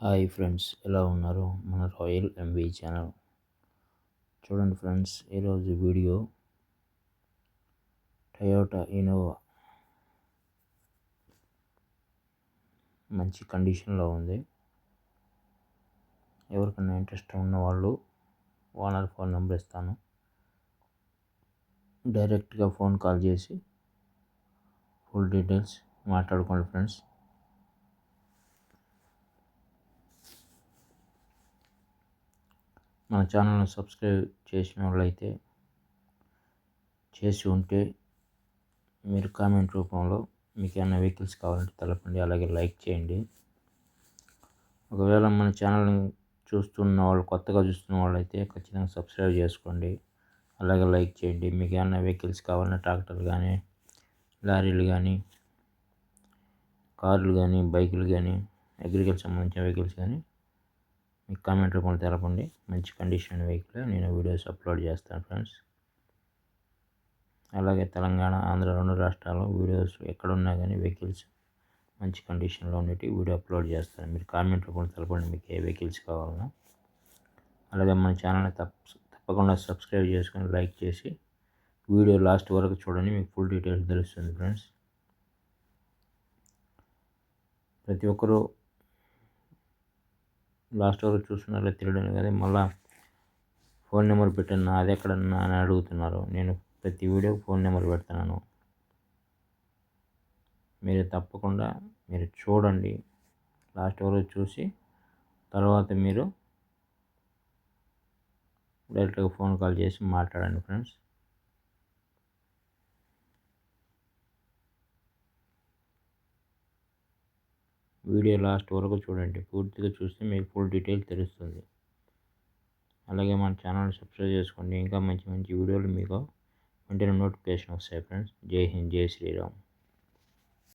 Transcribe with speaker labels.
Speaker 1: Hi friends ఎలా ఉన్నారు? మన రాయల్ ఎంబీ ఛానల్. చూడండి ఫ్రెండ్స్ ఈరోజు వీడియో టయోటా ఇనోవా. మంచి కండిషన్లో ఉంది. ఎవరికైనా ఇంట్రెస్ట్ ఉన్న వాళ్ళు ఓనర్ ఫోన్ నెంబర్ ఇస్తాను. డైరెక్ట్గా ఫోన్ కాల్ చేసి ఫుల్ డీటెయిల్స్ మాట్లాడుకోండి ఫ్రెండ్స్. మన ఛానల్ని సబ్స్క్రైబ్ చేసిన వాళ్ళైతే చేసి ఉంటే మీరు కామెంట్ రూపంలో మీకు ఏమైనా వెహికల్స్ కావాలంటే తెలపండి అలాగే లైక్ చేయండి. ఒకవేళ మన ఛానల్ని చూస్తున్న వాళ్ళు కొత్తగా చూస్తున్న వాళ్ళు అయితే ఖచ్చితంగా సబ్స్క్రైబ్ చేసుకోండి అలాగే లైక్ చేయండి. మీకు ఏమైనా వెహికల్స్ కావాలన్నా ట్రాక్టర్లు కానీ లారీలు కానీ కార్లు కానీ బైకులు కానీ అగ్రికల్చర్ సంబంధించిన వెహికల్స్ కానీ మీకు కామెంట్ రూపంలో తెలపండి. మంచి కండిషన్ వెహికల్ నేను వీడియోస్ అప్లోడ్ చేస్తాను ఫ్రెండ్స్ అలాగే తెలంగాణ ఆంధ్ర రెండు రాష్ట్రాల్లో వీడియోస్ ఎక్కడున్నా కానీ వెహికల్స్ మంచి కండిషన్లో ఉండేవి వీడియో అప్లోడ్ చేస్తాను. మీరు కామెంట్ రూపంలో తెలపండి మీకు ఏ వెహికల్స్ కావాలన్నా అలాగే మన ఛానల్ని తప్ప తప్పకుండా సబ్స్క్రైబ్ చేసుకొని లైక్ చేసి వీడియో లాస్ట్ వరకు చూడండి మీకు ఫుల్ డీటెయిల్స్ తెలుస్తుంది ఫ్రెండ్స్ ప్రతి ఒక్కరూ లాస్ట్ వరకు చూస్తున్నారో తెలియడం కానీ మళ్ళీ ఫోన్ నెంబర్ పెట్టాను అది ఎక్కడన్నా అని అడుగుతున్నారు. నేను ప్రతి వీడియోకి ఫోన్ నెంబర్ పెడుతున్నాను మీరు తప్పకుండా మీరు చూడండి. లాస్ట్ వరకు చూసి తర్వాత మీరు డైరెక్ట్గా ఫోన్ కాల్ చేసి మాట్లాడండి ఫ్రెండ్స్. వీడియో లాస్ట్ వరకు చూడండి. పూర్తిగా చూస్తే మీకు ఫుల్ డీటెయిల్ తెలుస్తుంది. అలాగే మన ఛానల్ సబ్స్క్రైబ్ చేసుకోండి. ఇంకా మంచి మంచి వీడియోలు మీకు వెంటనే నోటిఫికేషన్ వస్తాయి ఫ్రెండ్స్. జై హింద్ జై శ్రీరామ్.